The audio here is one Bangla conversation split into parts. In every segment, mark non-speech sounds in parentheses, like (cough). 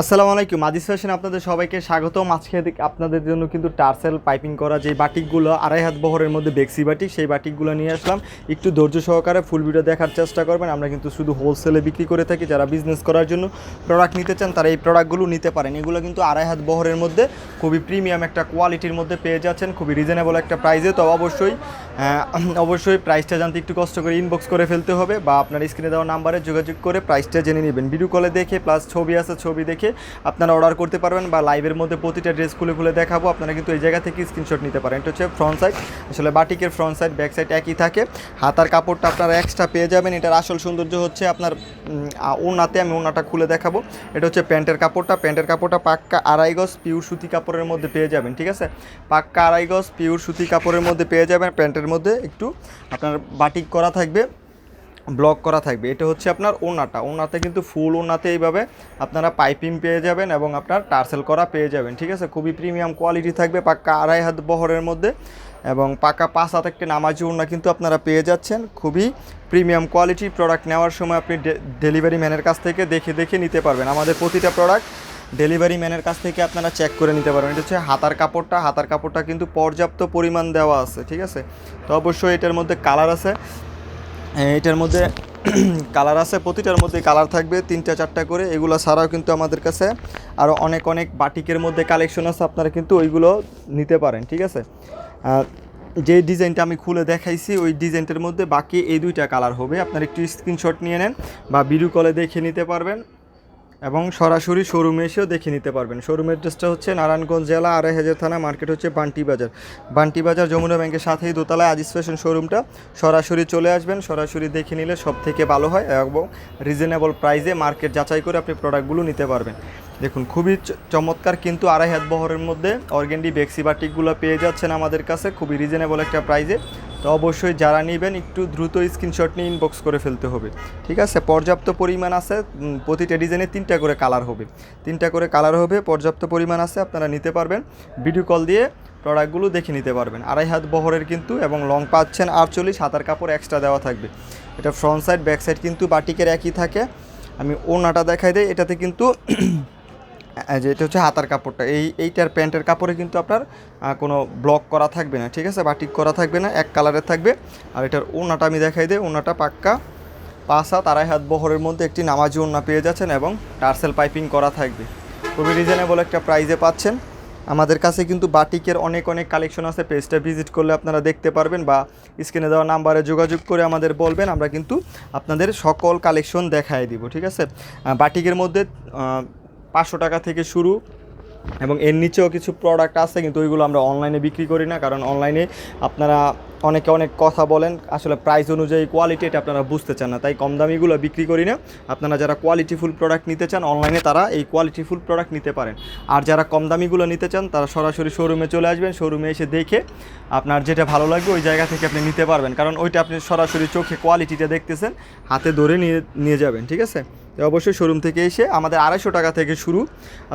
আসসালামু আলাইকুম আজিজ ফ্যাশন আপনাদের সবাইকে স্বাগতম। আজকে আপনাদের জন্য কিন্তু টার্সেল পাইপিং করা যে বাটিকগুলো, আড়াই হাত বহরের মধ্যে বেক্সি বাটিক, সেই বাটিকগুলো নিয়ে আসলাম। একটু ধৈর্য সহকারে ফুল ভিডিও দেখার চেষ্টা করবেন। আমরা কিন্তু শুধু হোলসেলে বিক্রি করে থাকি, যারা বিজনেস করার জন্য প্রোডাক্ট নিতে চান, তারা এই প্রোডাক্টগুলো নিতে পারেন। এগুলো কিন্তু আড়াই হাত বহরের মধ্যে খুবই প্রিমিয়াম একটা কোয়ালিটির মধ্যে পেয়ে যাচ্ছেন, খুবই রিজনেবল একটা প্রাইসে তো অবশ্যই অবশ্যই প্রাইসটা জানতে একটু কষ্ট করে ইনবক্স করে ফেলতে হবে বা আপনার স্ক্রিনে দেওয়া নাম্বারে যোগাযোগ করে প্রাইসটা জেনে নেবেন। ভিডিও কলে দেখে প্লাস ছবি আছে, ছবি দেখে আপনারা অর্ডার করতে পারবেন বা লাইভের মধ্যে প্রতিটা ড্রেস খুলে খুলে দেখাবো। আপনারা কিন্তু এই জায়গা থেকে স্ক্রিনশট নিতে পারেন। এটা হচ্ছে ফ্রন্ট সাইড আসলে বাটিকের ফ্রন্ট সাইড ব্যাক সাইড একই থাকে। হাতার কাপড়টা আপনারা এক্সট্রা পেয়ে যাবেন। এটার আসল সৌন্দর্য হচ্ছে আপনার ওনাতে আমি ওনাটা খুলে দেখাবো। এটা হচ্ছে প্যান্টের কাপড়টা। প্যান্টের কাপড়টা পাক্কা আড়াই গজ পিওর সুতি কাপড়ের মধ্যে পেয়ে যাবেন, ঠিক আছে? পাক্কা আড়াই গজ পিওর সুতি কাপড়ের মধ্যে পেয়ে যাবেন। প্যান্টের মধ্যে একটু আপনার বাটিক করা থাকবে। ব্লক করা থাকবে। এটা হচ্ছে আপনার ওনাটা ওনাতে কিন্তু ফুল ওনাতে এইভাবে আপনারা পাইপিং পেয়ে যাবেন এবং আপনার টার্সেল করা পেয়ে যাবেন, ঠিক আছে? খুবই প্রিমিয়াম কোয়ালিটি থাকবে, পাক্কা আড়াই হাত বহরের মধ্যে এবং পাকা পাঁচ হাত একটা নামাজি ওনা কিন্তু আপনারা পেয়ে যাচ্ছেন। খুবই প্রিমিয়াম কোয়ালিটি প্রোডাক্ট নেওয়ার সময় আপনি ডেলিভারি ম্যানের কাছ থেকে দেখে দেখে নিতে পারবেন। আমাদের প্রতিটা প্রোডাক্ট ডেলিভারি ম্যানের কাছ থেকে আপনারা চেক করে নিতে পারবেন। এটা হচ্ছে হাতার কাপড়টা। হাতার কাপড়টা কিন্তু পর্যাপ্ত পরিমাণ দেওয়া আছে, ঠিক আছে? তো অবশ্যই এটার মধ্যে কালার আছে। এটার মধ্যে (clears throat) কালার আছে, প্রতিটার মধ্যে কালার থাকবে, তিনটা, চারটা করে। এগুলো ছাড়াও কিন্তু আমাদের কাছে আরও অনেক অনেক বাটিকের মধ্যে কালেকশন আছে, আপনারা কিন্তু ওইগুলো নিতে পারেন, ঠিক আছে? যে ডিজাইনটা আমি খুলে দেখাইছি, ওই ডিজাইনটার মধ্যে বাকি এই দুইটা কালার হবে। আপনার একটু স্ক্রিনশট নিয়ে নেন বা ভিডিও কলে দেখে নিতে পারবেন। এবং সরাসরি শোরুমে এসেও দেখে নিতে পারবেন। শোরুমের ড্রেসটা হচ্ছে নারায়ণগঞ্জ জেলা, আড়াই হাজার থানা, মার্কেট হচ্ছে বান্টি বাজার। বান্টি বাজার যমুনা ব্যাংকের সাথেই দোতলায় আজিজ ফ্যাশন শোরুমটা। সরাসরি চলে আসবেন, সরাসরি দেখে নিলে সব থেকে ভালো হয় এবং রিজনেবল প্রাইসে মার্কেট যাচাই করে আপনি প্রোডাক্টগুলো নিতে পারবেন। দেখুন, খুবই চমৎকার কিন্তু আড়াই হাত বহরের মধ্যে অর্গেন্ডি, বেক্সি বাটিকগুলো পেয়ে যাচ্ছেন আমাদের কাছে। খুবই রিজনেবল একটা প্রাইসে তো অবশ্যই যারা নেবেন, একটু দ্রুত স্ক্রিনশট নিয়ে ইনবক্স করে ফেলতে হবে। ঠিক আছে? পর্যাপ্ত পরিমাণ আছে প্রতিটা ডিজাইনে তিনটা করে কালার হবে। তিনটা করে কালার হবে, পর্যাপ্ত পরিমাণ আছে, আপনারা নিতে পারবেন। ভিডিও কল দিয়ে প্রোডাক্টগুলো দেখে নিতে পারবেন। আড়াই হাত বহরের কিন্তু এবং লং পাচ্ছেন আটচল্লিশ, হাতার কাপড় এক্সট্রা দেওয়া থাকবে। এটা ফ্রন্ট সাইড ব্যাক সাইড কিন্তু বাটিকের একই থাকে। আমি ওনাটা দেখাই দেয় এটাতে কিন্তু যে এটা হচ্ছে হাতার কাপড়টা। এই এইটার প্যান্টের কাপড়ে কিন্তু আপনার কোনো ব্লক করা থাকবে না, ঠিক আছে? বাটিক করা থাকবে না, এক কালারের থাকবে। আর এটার ওনাটা আমি দেখাই দিই ওনাটা পাক্কা। পাঁচ হাত, আড়াই হাত বহরের মধ্যে একটি নামাজি ওনা পেয়ে যাচ্ছেন এবং টার্সেল পাইপিং করা থাকবে। খুবই রিজনেবল একটা প্রাইজে পাচ্ছেন। আমাদের কাছে কিন্তু বাটিকের অনেক অনেক কালেকশন আছে। পেজটা ভিজিট করলে আপনারা দেখতে পারবেন বা স্ক্রিনে দেওয়া নাম্বারে যোগাযোগ করে আমাদের বলবেন, আমরা কিন্তু আপনাদের সকল কালেকশন দেখায় দিব, ঠিক আছে? বাটিকের মধ্যে পাঁচশো টাকা থেকে শুরু এবং এর নিচেও কিছু প্রোডাক্ট আছে, কিন্তু ওইগুলো আমরা অনলাইনে বিক্রি করি না, কারণ অনলাইনে আপনারা অনেকে অনেক কথা বলেন, আসলে প্রাইস অনুযায়ী কোয়ালিটি এটা আপনারা বুঝতে চান না, তাই কম দামিগুলো বিক্রি করি না। আপনারা যারা কোয়ালিটিফুল প্রোডাক্ট নিতে চান অনলাইনে তারা এই কোয়ালিটিফুল প্রোডাক্ট নিতে পারেন। আর যারা কম দামিগুলো নিতে চান, তারা সরাসরি শোরুমে চলে আসবেন শোরুমে এসে দেখে আপনার যেটা ভালো লাগবে ওই জায়গা থেকে আপনি নিতে পারবেন, কারণ ওইটা আপনি সরাসরি চোখে কোয়ালিটিটা দেখতেছেন, হাতে ধরে নিয়ে নিয়ে যাবেন, ঠিক আছে? তো অবশ্যই শোরুম থেকে এসে আমাদের আড়াইশো টাকা থেকে শুরু।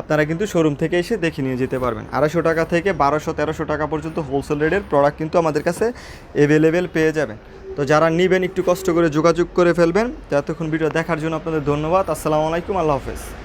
আপনারা কিন্তু শোরুম থেকে এসে দেখে নিয়ে যেতে পারবেন। আড়াইশো টাকা থেকে বারোশো, তেরোশো টাকা পর্যন্ত হোলসেল রেটের প্রোডাক্ট কিন্তু আমাদের কাছে অ্যাভেলেবেল পেয়ে যাবেন। তো যারা নেবেন, একটু কষ্ট করে যোগাযোগ করে ফেলবেন। তো এতক্ষণ ভিডিও দেখার জন্য আপনাদের ধন্যবাদ। আসসালামু আলাইকুম, আল্লাহ হাফেজ।